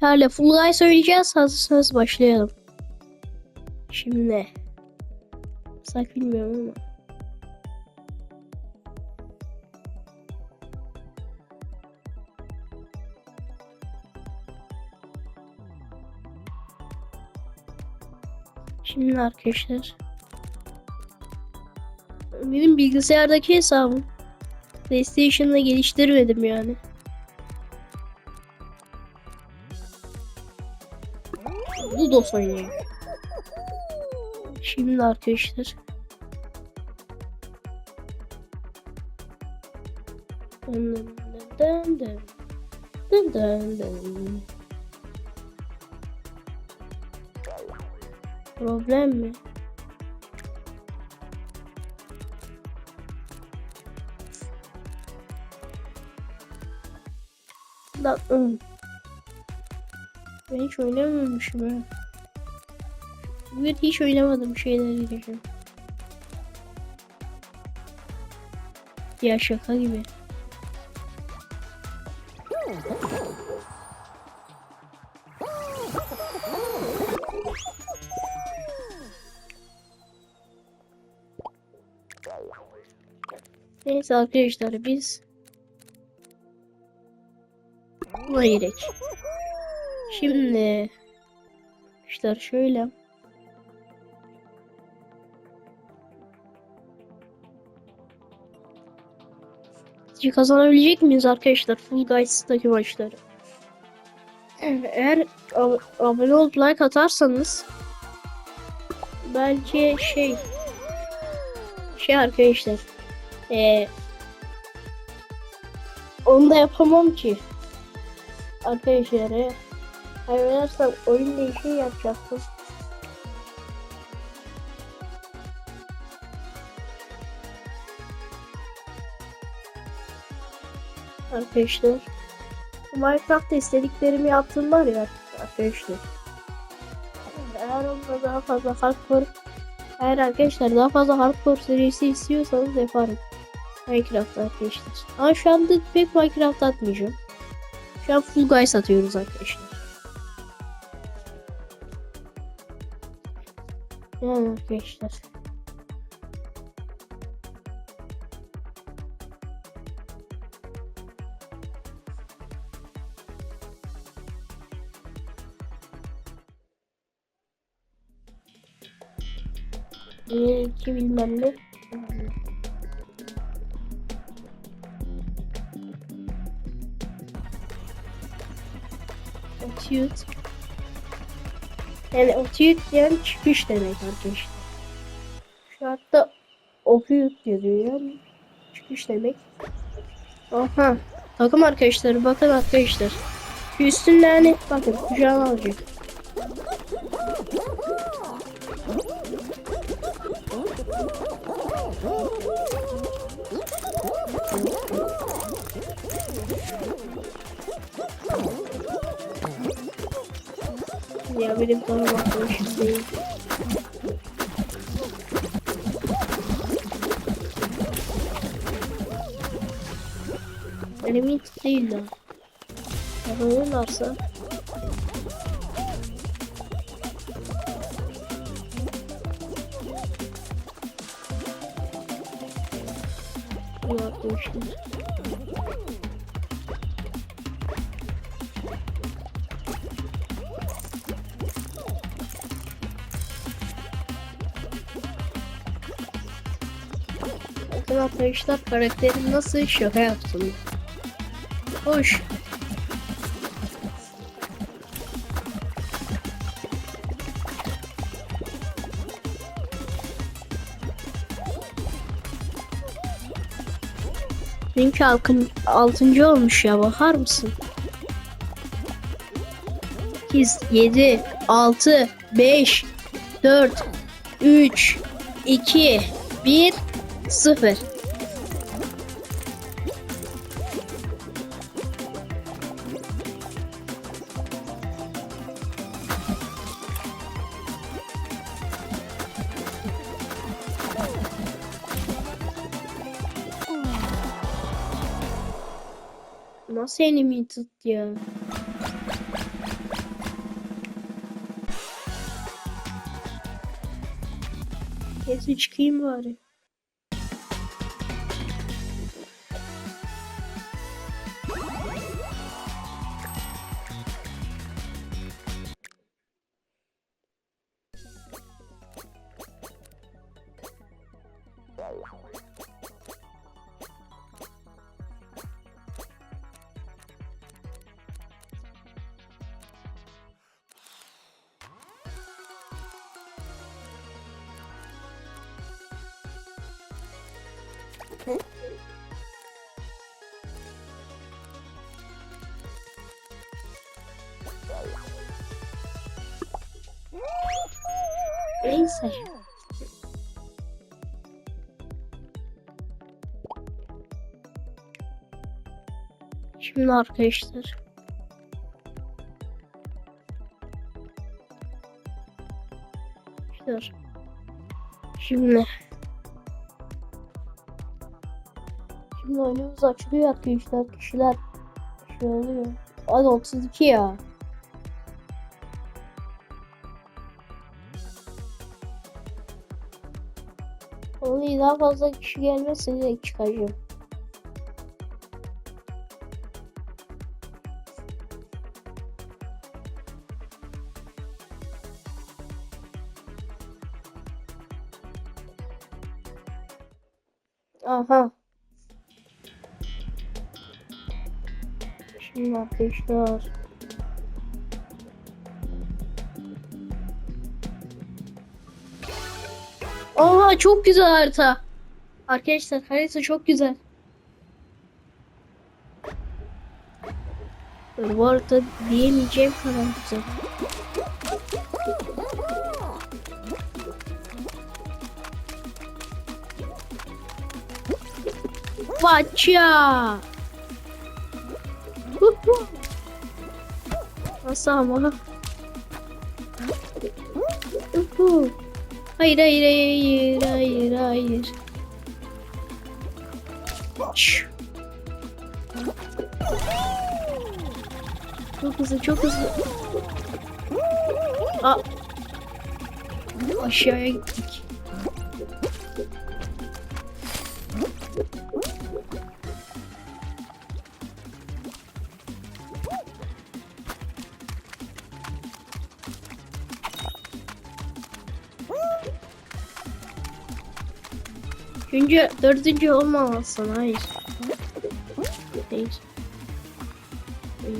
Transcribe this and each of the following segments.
Hala Full Guy söyleyeceğiz. Hazırsanız başlayalım. Şimdi? Sak bilmiyorum ama. Şimdi arkadaşlar. Benim bilgisayardaki hesabım. PlayStation'da geliştirmedim yani. Ludos oynuyor. Şimdi arkadaşlar. Dın dın dın dın. Dın dın. Problem mi? Lan ın. Ben hiç oynamamışım ha. Bugün hiç oynamadım şeyleri düşün. Ya şaka gibi. Neyse arkadaşlar biz buna gerek. Şimdi arkadaşlar şöyle kazanabilecek miyiz arkadaşlar Full Guys'taki maçları? Eğer ab- abone olup like atarsanız belki şey şey arkadaşlar ee, onu da yapamam ki arkadaşlar eğer kaybedersem oyun değişimi yapacaktım. Arkadaşlar Minecraft'ta istediklerimi yaptım var ya arkadaşlar. Eğer onda daha fazla hardcore eğer arkadaşlar daha fazla hardcore serisi istiyorsanız yaparım. Minecraft arkadaşlar. Ama şu anda pek Minecraft atmayacağım. Şu an Full Guys atıyoruz arkadaşlar. Yani arkadaşlar. Ki bilmem ne. Otiyut. Yani otiyut yani çıkış demek arkadaşlar. Şu hatta okuyut yazıyor yani. Çıkış demek. Aha. Takım arkadaşlar bakın arkadaşlar. Şu üstünde hani bakın kucağına alacak. Ya benim bana bakmışım değil. Elim hiç değil lan. Yapabilirlerse. İyi arkadaşlar. Bakın arkadaşlar karakterim nasıl şaka yaptım. Hoş. Benimki halkım 6. olmuş ya bakar mısın? 8, 7, 6, 5, 4, 3, 2, 1, super Nasıl elimi tut Esse de que embora. Neyse. Şimdi arkadaşlar. Arkadaşlar. Şimdi. Şimdi oyunumuz açılıyor arkadaşlar. Kişiler şey oluyor. Hadi 32 ya. Vallahi daha fazla kişi gelmezse direkt çıkacağım. Aha. Şimdi arkadaşlar. Aa çok güzel harita. Arkadaşlar harita çok güzel. Bu harita diyemeyeceğim kadar güzel. Huhu. Nasıl ama? Hayır hayır hayır hayır hayır. Çok hızlı çok hızlı. Aa. Aşağıya gittik. Üçüncü, dördüncü olmamalısın. Hayır. Hayır. Hayır.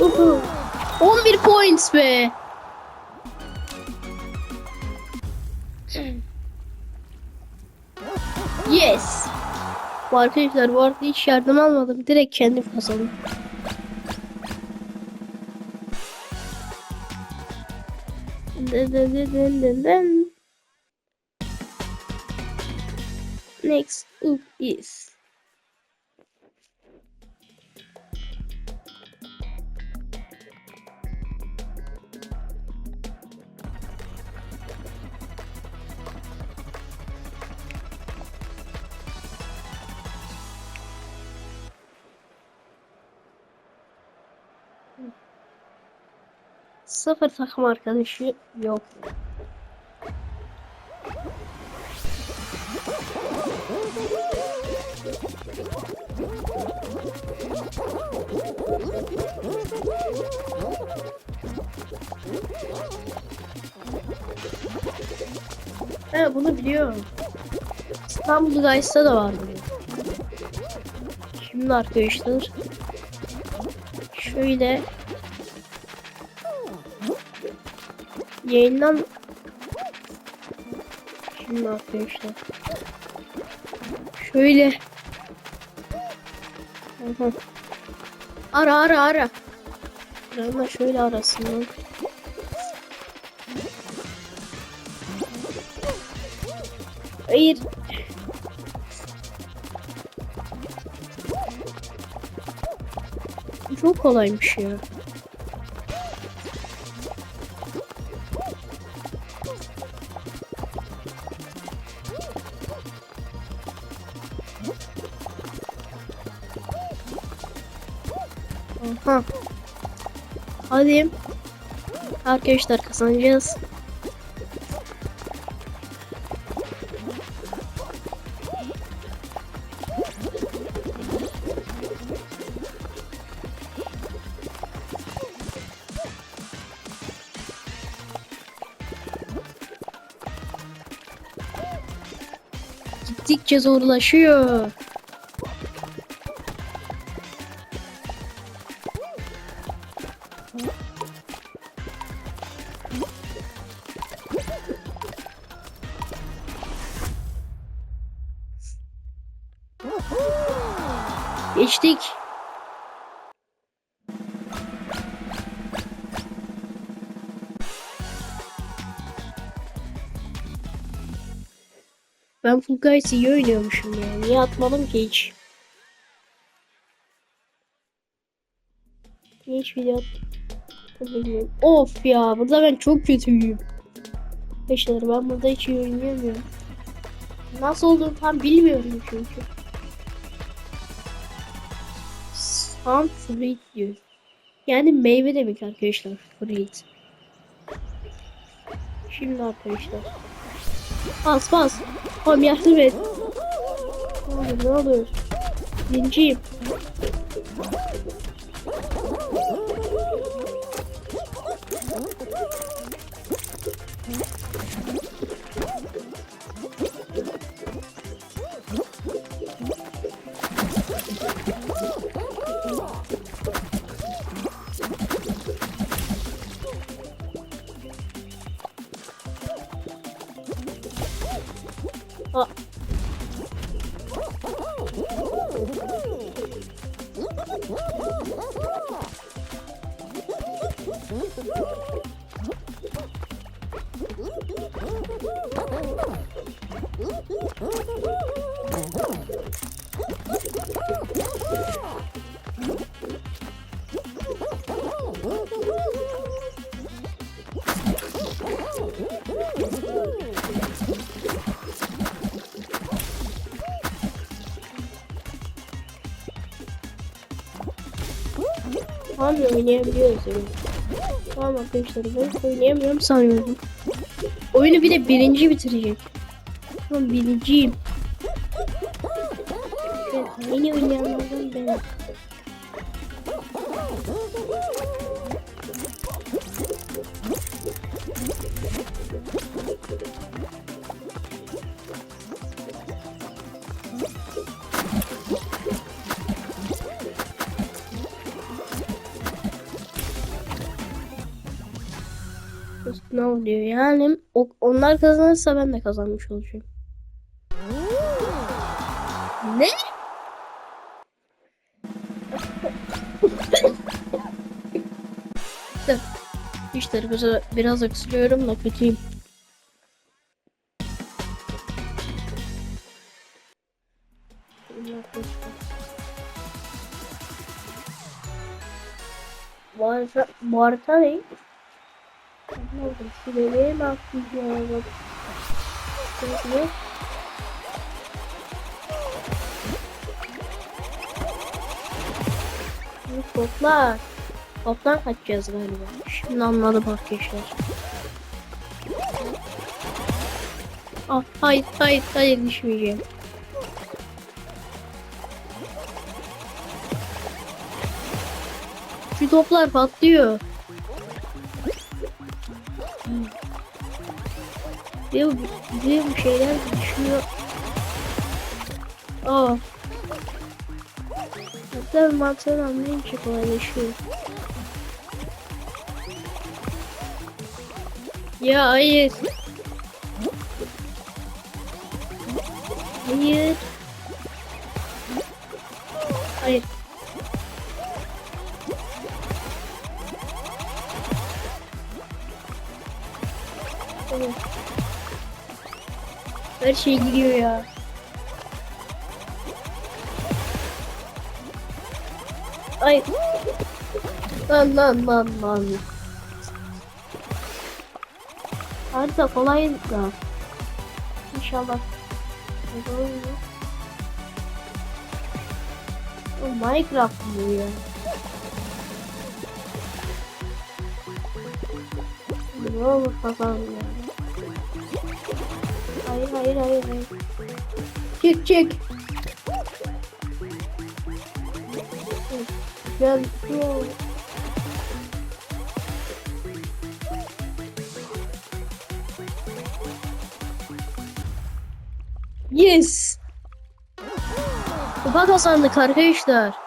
Uhu. 11 points be. Yes. Bu arkadaşlar bu arada hiç yardım almadım. Direkt kendim kazandım. Next up is Sıfır takım arkadaşı yok. He bunu biliyorum. İstanbul Guys'ta da var bu. Şimdi arkadaşlar şöyle yayından şimdi arkadaşlar şöyle. Aha. ara ara ara. Arama şöyle arasından Hayır. Çok kolaymış ya. Ha. Hadi. Arkadaşlar kazanacağız. Gittikçe zorlaşıyor. Geçtik. Ben Full Guys iyi oynuyormuşum ya. Niye atmadım ki hiç? Hiç video attım bilmiyorum. Of ya burada ben çok kötüyüm. Arkadaşlar ben burada hiç iyi oynayamıyorum. Nasıl olduğunu tam bilmiyorum çünkü. Sun fruit diyor. Yani meyve demek arkadaşlar. Fruit. Şimdi arkadaşlar. Bas bas. Tamam yardım et. Ne olur ne olur. Birinciyim. Tamam oynayabiliyoruz yani. Tamam arkadaşlar ben oynayamıyorum sanıyorum. Oyunu bir de birinci bitirecek. Tamam birinciyim. Evet, yeni oynayanlardan benim. Ne oluyor yani? Onlar kazanırsa ben de kazanmış olacağım. Ne? Dur. İşte biraz, biraz öksürüyorum da kötüyüm. Bu harita, bu harita ne? Anladım. Şuraya mı atlayacağım? Bu toplar. Toptan kaçacağız galiba. Şimdi anladım arkadaşlar. Ah, hayır, hayır, hayır düşmeyeceğim. Şu toplar patlıyor. Bir, bir bir şeyler düşüyor. Aa. Hatta mantığını anlayınca kolaylaşıyor. Ya. Hayır. Hayır. şey giriyor ya. Ay. Lan lan lan lan. Harita kolay da. İnşallah. O Minecraft mı ya? Ne olur kazanmıyor. Hayır hayır hayır hayır. Çık çık. Gel. Yes. Kupa kazandık arkadaşlar.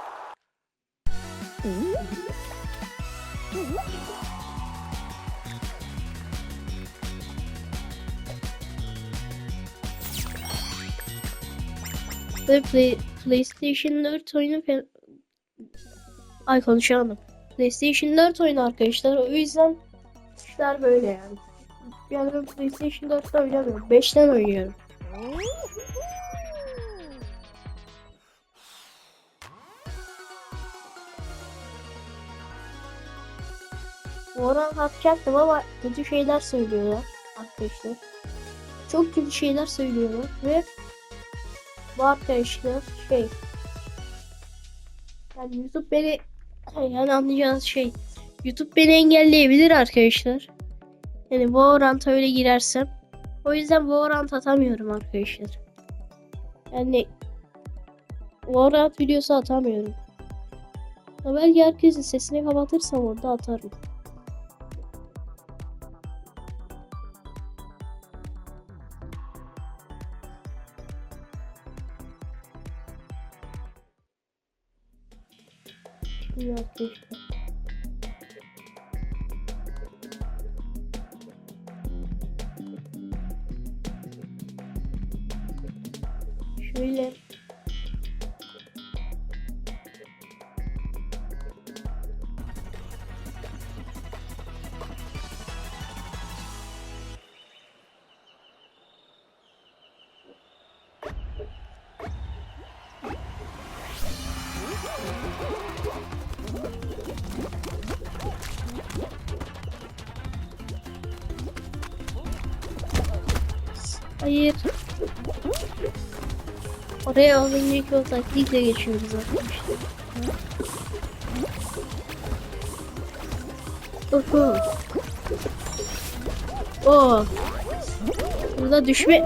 Play, PlayStation 4 oyunu Ay konuşamadım. PlayStation 4 oyunu arkadaşlar. O yüzden işler böyle yani. Yani ben PlayStation 4'te oynamıyorum. 5'ten oynuyorum. Moral atacaktım ama kötü şeyler söylüyorlar arkadaşlar. Çok kötü şeyler söylüyorlar ve bu arkadaşlar şey yani YouTube beni yani anlayacağınız şey YouTube beni engelleyebilir arkadaşlar. Yani bu oranta öyle girersem. O yüzden bu orant atamıyorum arkadaşlar. Yani Valorant videosu atamıyorum. Ya belki herkesin sesini kapatırsam orada atarım. Hayır. Oraya az önceki o taktikle geçiyoruz arkadaşlar. Oho. Oo. Burada düşme.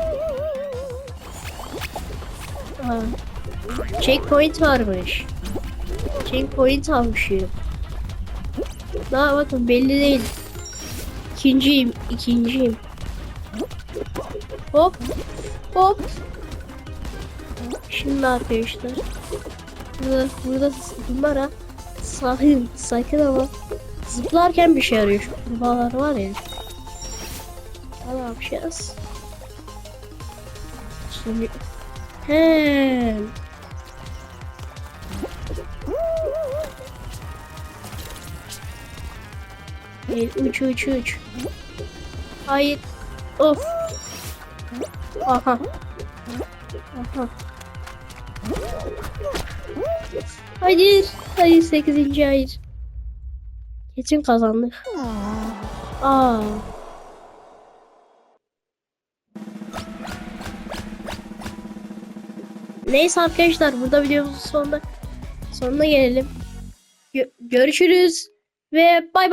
Aa. Checkpoint varmış. Checkpoint almışım. Daha bakın belli değil. İkinciyim, ikinciyim. Hop. Hop. Şimdi arkadaşlar. Burada, burada bunlara sakın, sakın ama zıplarken bir şey yarıyor. Şu kurbağalar var ya. Ne yapacağız? Şimdi He. Hayır, uç uç uç. Hayır. Of. Aha. Aha. Hayır. Hayır 8. hayır. Kesin kazandık. Aa. Neyse arkadaşlar burada videomuzun sonuna sonuna gelelim. Gö- görüşürüz ve bay bay.